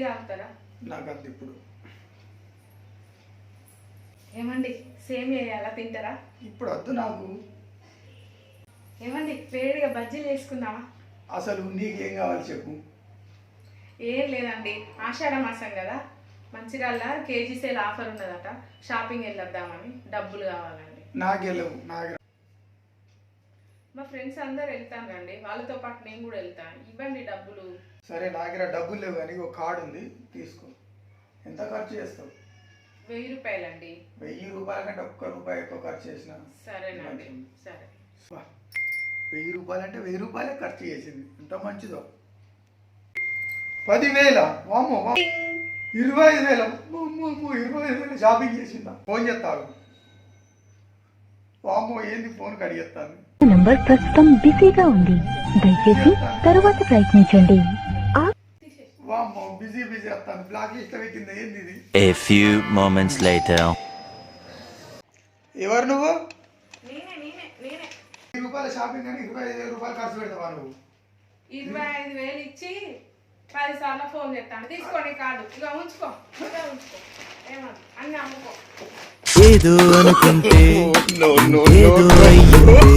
తాగుతారా? నాకు అంత ఇప్పుడు ఏమండి? సేమ్ వేయాలా తింటారా? ఇప్పుడు వద్దు నాకు. ఏమండి? వేడిగా బజ్జీలు వేసుకుందామా అసలు నీకేం కావాలి చెప్పు. ఏం లేదండి. ఆషాఢ మాసం కదా. మంచిర్యాల కేజీ సేల్ ఆఫర్ ఉన్నదట. షాపింగ్ వెళ్ళొద్దామని. డబ్బులు కావాలండి. నాకెళ్ళవు. నాకు మా ఫ్రెండ్స్ అందరు వెళ్తాను రండి వాళ్ళతో పాటు నేను కూడా వెళ్తాను ఇవ్వండి డబ్బులు. సరే నా దగ్గర డబ్బులు లేవు కానీ ఒక కార్డు ఉంది. తీసుకో. ఎంత ఖర్చు చేస్తావు? వెయ్యి రూపాయలండి. వెయ్యి రూపాయల కంటే ఒక్క రూపాయి ఎక్కువ ఖర్చు చేసిన సరేనండి. సరే. వెయ్యి రూపాయలు అంటే వెయ్యి రూపాయలే ఖర్చు చేసింది. ఎంత మంచిదో? పదివేల. వామ్మో. ఇరవై ఐదు వేల. ఇరవై ఐదు వేలు షాపింగ్ చేసిందా? ఫోన్ చేస్తావు. వామ్మో ఏంది ఫోన్ కడిగేస్తాను నంబర్ ప్రస్తుతం బిజీగా ఉంది. దయచేసి తరువాత ప్రయత్నించండి. వామ్మో బిజీ బిజీ వస్తాను బ్లాక్ లిస్ట్ పెట్టింది ఏంది ఇది? A few moments later. ఎవరు నువ్వు? నేనే నేనే నేనే. వెయ్యి రూపాయల షాపింగ్ అని ఇరవై ఐదు రూపాయలు ఖర్చు పెడతావా నువ్వు? ఇరవై ఐదు వేలు ఇచ్చి పది సార్లు ఫోన్ చేస్తాను. తీసుకోండి కార్డు ఇక ఉంచుకో. ఇక ఉంచుకో. ఏమన్నా అన్ని అమ్ముకో. ఏదో అనుకుంటే ఏదో అయ్యింది